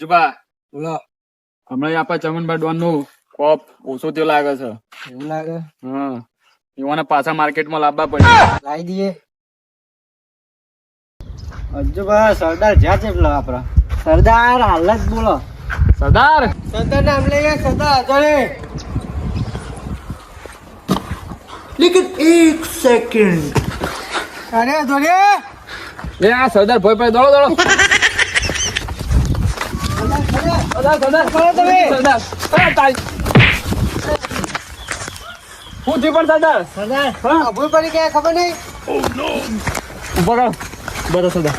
હજુબા બોલો. હમણાં આપણા ચમનભાઈ ડોનનું કોપ ઓછો થયું લાગે છે. એવું લાગે? હા. યુવાને પાછા માર્કેટમાં લાવવા પડે. લાવી દઈએ. અજુભા સરદાર જ્યાં છે પેલો આપણા? સરદાર હાલ જ બોલો. સરદાર? સરદાર નામ લઈએ સરદાર અજોરે લેકિન એક સેકન્ડ અરે અજોરે લે આ સરદાર ભાઈ ભાઈ દોડો દોડો. સરદાર સરદાર કરો તમે સરદાર અરે તારી હું થયું પણ સરદાર સરદાર હા ભૂલ પડી ગયા ખબર નહીં ઊભો કરો ઊભો રહો સરદાર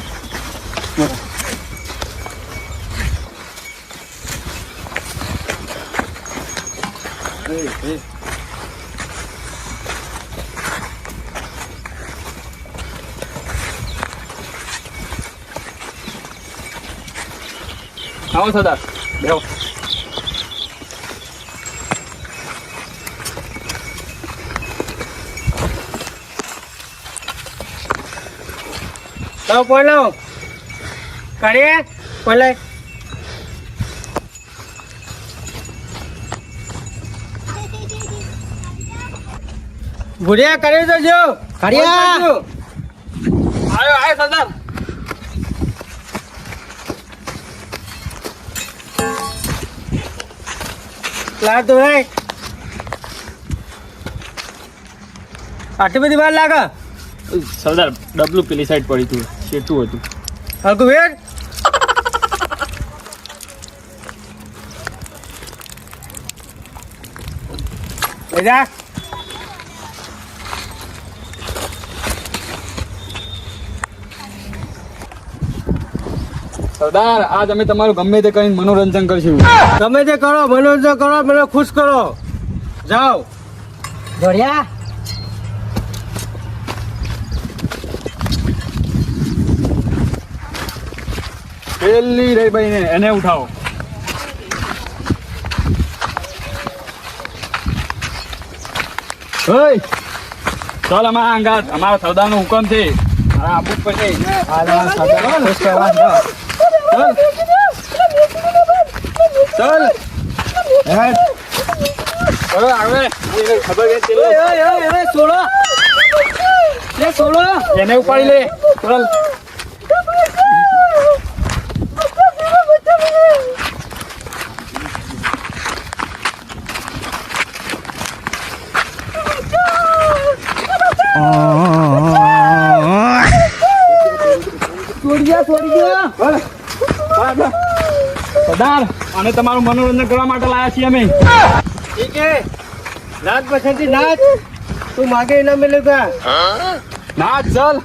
આવો સરદાર બેહો લાવ લાવ કરીએ? બોલે. ભૂરિયા કરી દેજો. કરીએ! આયો આયો સરદાર. લા તો ભાઈ. આટલી બધી વાર લાગે? સરદાર ડબલું પેલી સાઈડ પડી હતું શેતું હતું. હલકું વેર જા. સરદાર આજ અમે તમારું ગમે તે કરીને મનોરંજન કરશું. તમે તે કરો મનોરંજન કરો મને ખુશ કરો. જાઓ. જોડિયા પેલી રહી ભાઈ ને એને ઉઠાવો. ઓય ચાલ અમારા અંગાત અમારા સરદાર નો હુકમ છે. મારે આપવું પડશે. એને ઉપાડી લે ચાલ છોડી ગયા છોડી ગયા ચાલ. ચાલ, ચાલ. સરદાર અને તમારું મનોરંજન કરવા માટે લાયા છીએ અમે. ઠીક છે નાચ પસંદી નાચ. તું માગે ઇનામ મિલેગા નાચ ચલ.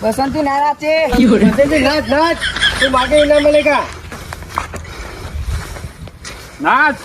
બસંતી નારાજ છે બસંતી નાચ નાચ. તું માગે ઇનામ મિલેગા નાચ.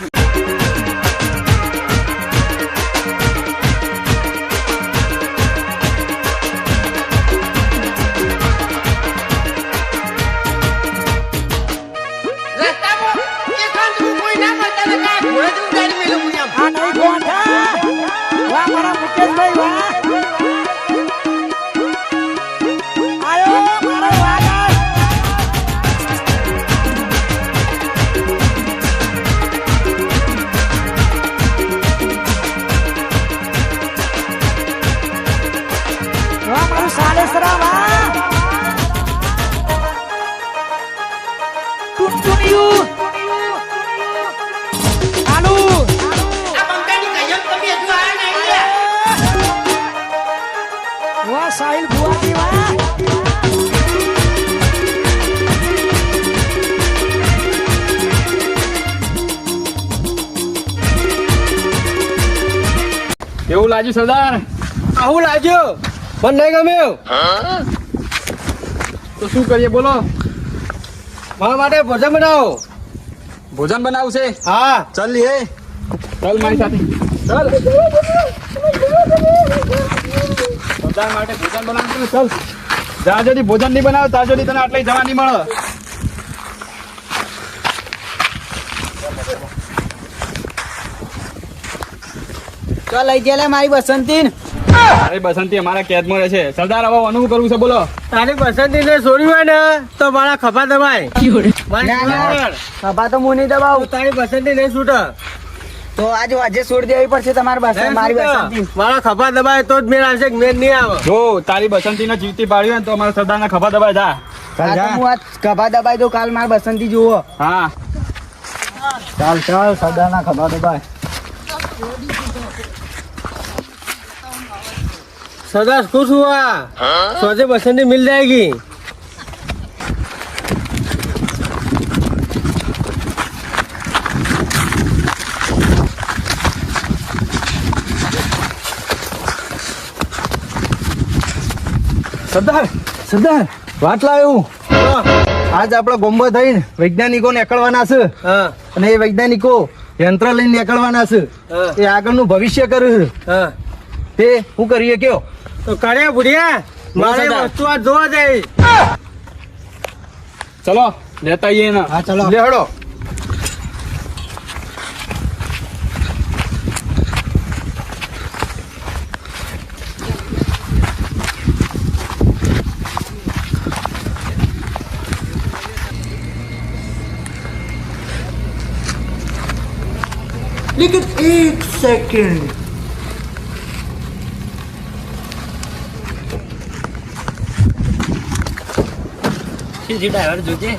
લાગ્યું સરદાર? આવું લાજુ મને નહીં ગમ્યું? તો શું કરીએ બોલો. મારા માટે ભોજન બનાવો. ભોજન બનાવશે હા. ચાલ લે ચાલ મારી સાથે. ચાલ. સરદાર માટે ભોજન બનાવશું ને ચાલ. જ્યાં સુધી ભોજન નહીં બનાવે ત્યાં સુધી તને આટલી જવા નહીં મળે. ચાલ લઈ ગયા લે મારી બસંતી તારી બસંતી અમારા કેદમાં રહે છે. સરદાર હવે અનુભવ કરવું છે બોલો. તારી બસંતી ને છોડી હોય ને તો મારા ખભા દબાય. ના, ના. ખભા. તો હું નહીં દબાવું તારી બસંતી નહીં છૂટે. તો આજે આજે છોડી દેવી પડશે તમારી પાસે મારી. મારા ખભા દબાય તો જ મેળ આવશે કે મેળ નહીં આવે. જો તારી બસંતી ને જીવતી પાડ્યું હોય ને તો અમારા સરદારના ખભા દબાઈ જા. હું આ ખભા દબાઈ દઉં કાલ મારી બસંતી જુઓ. હા. ચાલ ચાલ સરદારના ખભા દબાય. सरदार खुश हुआ सोचे बसंती मिल जाएगी સરદાર સરદાર વાત લાવ્યું આજ આપડે ગોમ્બો થઈને વૈજ્ઞાનિકો નીકળવાના છે हाँ અને એ વૈજ્ઞાનિકો યંત્ર લઈને નીકળવાના છે हाँ એ આગળનું ભવિષ્ય કરે છે हाँ તે શું કરીએ કયો તો કરે બુढ़िया મારે. વસ્તુ આ જોવા જાય ચલો લેતા આવીએ ને હા ચલો. લે હડો લેકિન એક સેકન્ડ ડ્રાઈવર જોજે.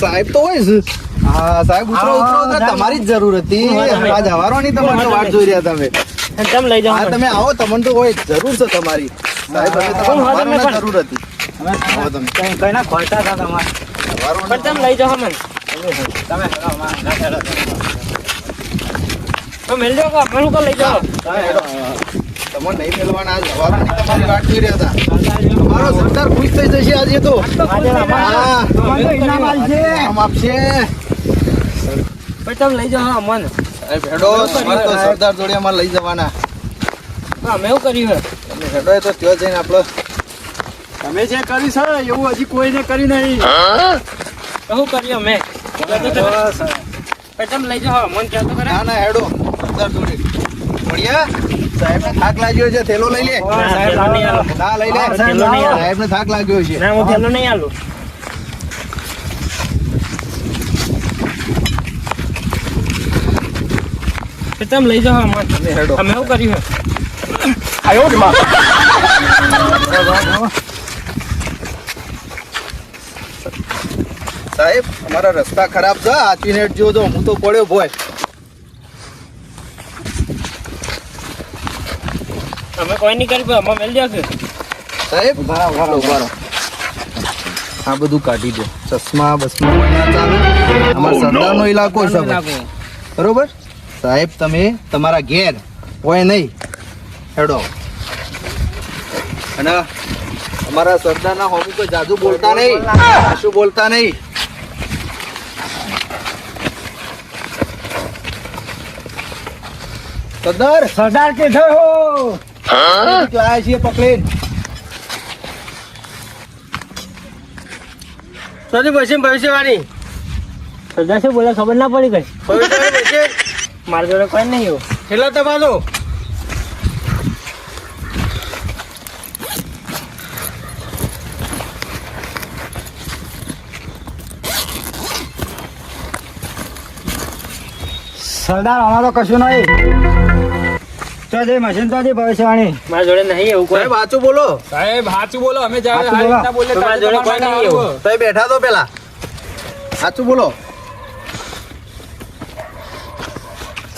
સાહેબ તો હોય છે. હા સાહેબ ઉતરો ઉતરો. તમારી જ જરૂર હતી. આ હવારોની તમારે તો વાટ જોઈ રહ્યા તમે. તમ લઈ જાઓ તમે આવો તમને તો હોય જરૂર છે તમારી. સાહેબ જરૂર હતી. તમે. કઈ કઈ ના ખોલતા હતા તમારે? હવારોની તમ લઈ જાઓ મને તમે હેલો, અમારા ના હેલો. તો મિલ જાઓ કે મને લઈ જાઓ તમને નહીં મેળવાના તમારી રહ્યા હતા. સરદાર ખુશ થઈ જશે આજે તો. ઇનામ આપશે. તમે લઈ જાઓ મને તો સરદાર જોડે અમારે લઈ જવાના. અમે એવું કર્યું તમે ભેડો એ તો ત્યાં જઈને આપણે તમે જે કર્યું છે એવું હજી કોઈને કર્યું નહીં. શું કર્યું અમે. તમે લઈ જાઓ મન કહેતો કરે ના ના હેડો. સરદાર જોડે. મળ્યા સાહેબ ને થાક લાગ્યો છે થેલો લઈ લે. સાહેબ ના લઈ લે. સાહેબ, થાક લાગ્યો છે. ના હું પેલો નહીં આલું. પછી તમે લઈ જાઓ હેડો. અમે એવું કર્યું સાહેબ અમારા રસ્તા ખરાબ છે. આચીને નેટ જો હું તો પડ્યો ભોય. અમે કોઈ નહીં કરી અમે મેળ જાઓ સાહેબ? ઊભા રહો, ઊભા આ બધું કાઢી દો. ચશ્મા બસમા ના અમારા સરદારનો ઇલાકો છે. બરોબર? સાહેબ તમે તમારા ઘેર હોય નહીં. હેડો. અને અમારા સરદારના હોમી કોઈ જાદુ બોલતા નહીં. શું બોલતા નહીં. સરદાર. સરદાર કે થયો લાયા છીએ પકડીને સોની ભવિષ્ય ભવિષ્યવાણી સરદાર શું બોલે? ખબર ના પડી કઈ. ભવિષ્યવાણી પછી મારા જોડે કોઈ નહીં એવું છેલ્લા તપાસો સરદાર અમારો કશું નહીં. તો જે મશીન તો ભવિષ્યવાણી. મારા જોડે નહીં એવું કોઈ. વાચું બોલો. સાહેબ સાચું બોલો. અમે બોલો. બોલીએ તમારા જોડે કોઈ નહીં બેઠા તો પેલા. સાચું બોલો.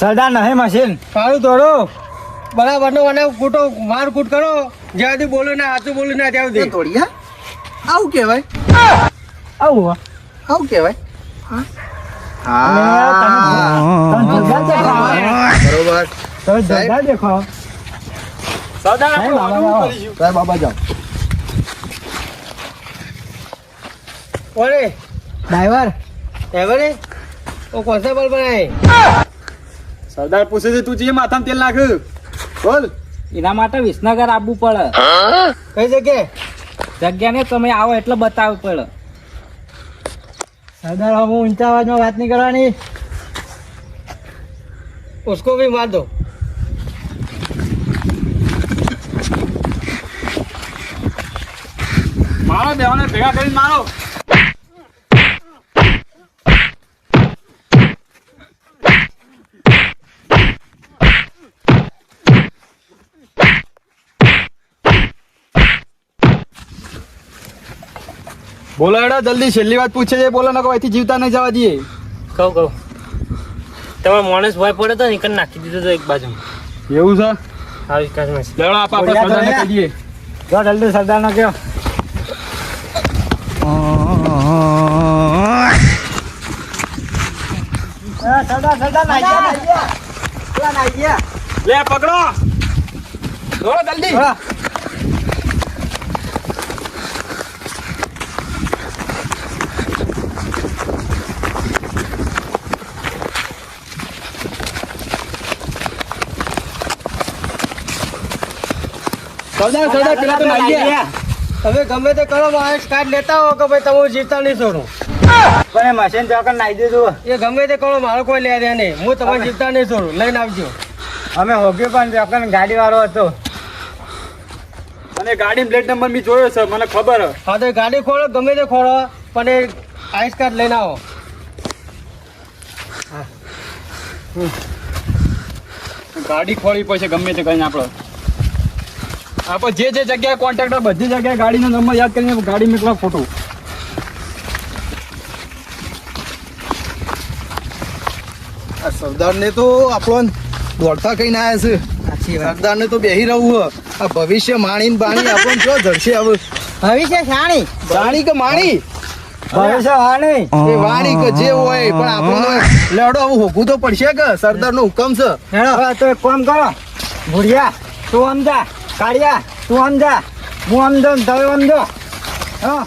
સરદાર નહે મશીન. સારું દોડો. બરાબર નો મને કૂટો માર કૂટ કરો. જ્યાં સુધી બોલો ના સાચું બોલું ના ત્યાં સુધી. આવું કહેવાય? આવું આવું કહેવાય? હા. આવો, આવો. ઓરે ડ્રાઈવર. ડ્રાઈવર? કોન્સ્ટેબલ બનાય સરદાર પૂછે છે તું જે માથા તેલ નાખ બોલ. એના માટે વિસનગર આવવું પડે. કઈ જગ્યાએ? ને તમે આવો એટલે બતાવવું પડે. સરદાર હું ઊંચા અવાજમાં વાત નહીં કરવાની. ઉસકો ભી માર દો. મારો દેવાને ભેગા કરીને મારો. બોલો એડા જલ્દી છેલ્લી વાત પૂછે છે બોલો નકો અહીંથી જીવતા નહીં જવા દઈએ. કહું કહું. તમારો માણસ ભય પડે તો નીકળ નાખી દીધો તો એક બાજુ. એવું છે? આ વિકાસમાં લેવડો આપ આપણે સરદારને કહી દઈએ જો જલ્દી સરદારનો કયો સરદાર સરદાર નાઈ ગયા. લે પકડો. દોડો જલ્દી. સરદાર સરદાર પેલા તો નાઈ ગયા. તમે ગમે તે કરો માણસ કાર્ડ લેતા હો કે ભાઈ તમે જીતતા નહીં છોડું? પણ એ મશીન ચોકર નાઈ દીધું એ ગમે તે કરો મારો કોઈ લે દે નહીં. હું તમારે જીતતા નહીં છોડું. લઈને આવજો. અમે હોગ્યો પણ ચોકર ગાડી વાળો હતો. અને ગાડી પ્લેટ નંબર બી જોયો છે મને ખબર હે. હા તો ગાડી ખોળો ગમે તે ખોળો પણ એ આઈસ કાર્ડ લઈને આવો. ગાડી ખોળવી પડશે ગમે તે કરીને આપણે. આપણે જે જે જગ્યાએ કોન્ટ્રાક્ટર બધી જગ્યાએ ગાડીનો નંબર યાદ કરીને ગાડી મેકવા ફોટો આ સરદારને તો આપણો દોડતા કઈ આવ્યા છે. સરદારને તો બેહી રહું આ ભવિષ્ય માણી ને બાણી આપણને જો જડશે હવે? ભવિષ્ય શાણી બાણી કે માણી? ભવિષ્ય વાણી. એ વાણી કે જે હોય પણ આપણને લેડો હવે હોગું તો પડશે કે સરદાર નો હુકમ છે. તો એક કામ કરો. ભૂરિયા તું સમજા કાળિયા તું સમજા હું આમ જાઉં તમે સમજો હા?